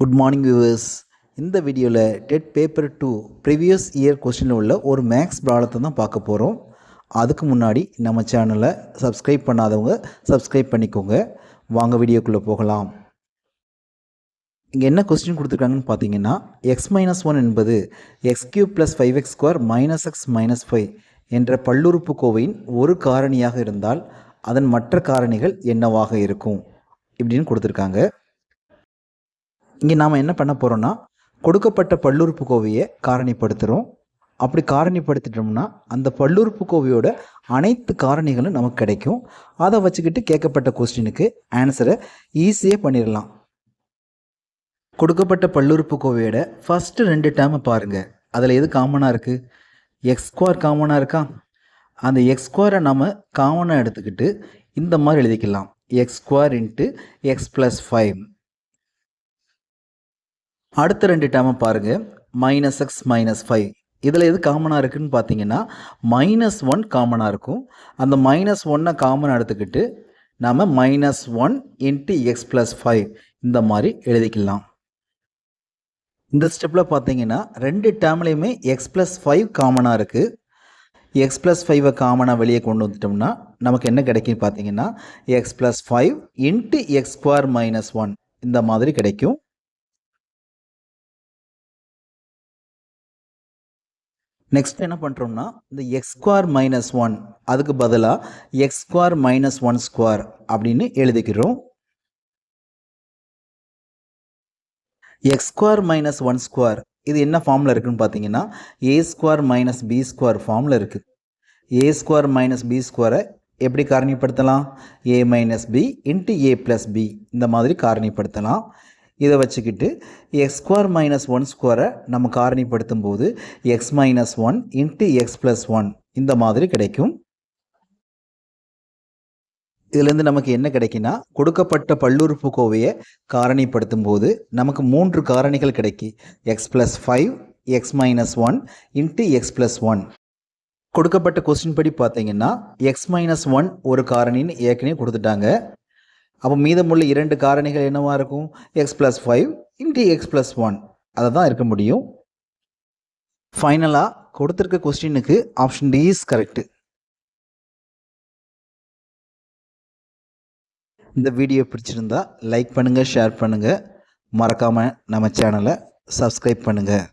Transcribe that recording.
Good morning viewers இந்த வீடியோவில் TET paper to previous year கொஸ்டினில் உள்ள ஒரு மேக்ஸ் ப்ராப்ளத்தை தான் பார்க்க போகிறோம் அதுக்கு முன்னாடி நம்ம சேனலை சப்ஸ்கிரைப் பண்ணாதவங்க சப்ஸ்கிரைப் பண்ணிக்கோங்க. வாங்க வீடியோக்குள்ளே போகலாம். இங்கே என்ன கொஸ்டின் கொடுத்துருக்காங்கன்னு பார்த்தீங்கன்னா எக்ஸ் மைனஸ் ஒன் என்பது x cube plus five x square minus x minus five என்ற பல்லுறுப்பு கோவையின் ஒரு காரணியாக இருந்தால் அதன் மற்ற காரணிகள் என்னவாக இருக்கும்? இப்படின்னு கொடுத்துருக்காங்க. இங்கே நாம் என்ன பண்ண போகிறோன்னா கொடுக்கப்பட்ட பல்லுறுப்புக்கோவையை காரணிப்படுத்துகிறோம் அப்படி காரணிப்படுத்திட்டோம்னா அந்த பல்லுறுப்புக்கோவையோட அனைத்து காரணிகளும் நமக்கு கிடைக்கும். அதை வச்சுக்கிட்டு கேட்கப்பட்ட கொஸ்டினுக்கு ஆன்சரை ஈஸியாக பண்ணிடலாம் கொடுக்கப்பட்ட பல்லுறுப்புக்கோவையோட ஃபஸ்ட்டு ரெண்டு டேர்மை பாருங்கள் அதில் எது காமனாக இருக்குது எக்ஸ் ஸ்கொயர் காமனாக இருக்கா? அந்த எக்ஸ் ஸ்கொயரை நம்ம காமனாக எடுத்துக்கிட்டு இந்த மாதிரி எழுதிக்கலாம். X square into x plus five அடுத்த ரெண்டு டேர்மை பாருங்கள் மைனஸ் எக்ஸ் மைனஸ் ஃபைவ் இதில் எது காமனாக இருக்குதுன்னு பார்த்தீங்கன்னா மைனஸ் ஒன் காமனாக இருக்கும். அந்த மைனஸ் ஒன்னை காமனாக எடுத்துக்கிட்டு நாம் minus one into x plus five இந்த மாதிரி எழுதிக்கலாம். இந்த ஸ்டெப்பில் பார்த்தீங்கன்னா ரெண்டு டேர்ம்லேயுமே எக்ஸ் ப்ளஸ் ஃபைவ் காமனாக இருக்குது எக்ஸ் ப்ளஸ் ஃபைவை காமனாக வெளியே கொண்டு வந்துட்டோம்னா நமக்கு என்ன கிடைக்கும் பார்த்தீங்கன்னா x plus five into x square minus one இந்த மாதிரி கிடைக்கும். நெக்ஸ்ட் என்ன பண்ணுறோம்னா இந்த எக்ஸ் ஸ்கொயர் மைனஸ் ஒன் அதுக்கு பதிலாக x square minus one square அப்படின்னு எழுதிக்கிறோம். X square minus one square இது என்ன ஃபார்மில் இருக்குதுன்னு பார்த்தீங்கன்னா a square minus b square ஃபார்மில் இருக்குது ஏ ஸ்கொயர் மைனஸ் பி ஸ்கொயரை எப்படி காரணிப்படுத்தலாம்? A minus b into a plus b இந்த மாதிரி காரணிப்படுத்தலாம். இதை வச்சுக்கிட்டு எக்ஸ் ஸ்கொயர் மைனஸ் ஒன் ஸ்கொயரை நம்ம காரணிப்படுத்தும் போது x minus one into x plus one இந்த மாதிரி கிடைக்கும். இதுலேருந்து நமக்கு என்ன கிடைக்குன்னா கொடுக்கப்பட்ட பல்லுறுப்புக்கோவையை காரணிப்படுத்தும் போது நமக்கு மூன்று காரணிகள் கிடைக்கி. X plus five x minus one into x plus one கொடுக்கப்பட்ட கொஸ்டின் படி பார்த்தீங்கன்னா எக்ஸ் மைனஸ் ஒன் ஒரு காரணின்னு ஏற்கனவே கொடுத்துட்டாங்க. அப்போ மீதமுள்ள இரண்டு காரணிகள் என்னவாக இருக்கும்? X plus five into x plus one அதை தான் இருக்க முடியும். ஃபைனலாக கொடுத்துருக்க கொஸ்டினுக்கு ஆப்ஷன் டி இஸ் கரெக்டு இந்த வீடியோ பிடிச்சிருந்தா லைக் பண்ணுங்கள் ஷேர் பண்ணுங்கள் மறக்காமல் நம்ம சேனலை சப்ஸ்கிரைப் பண்ணுங்கள்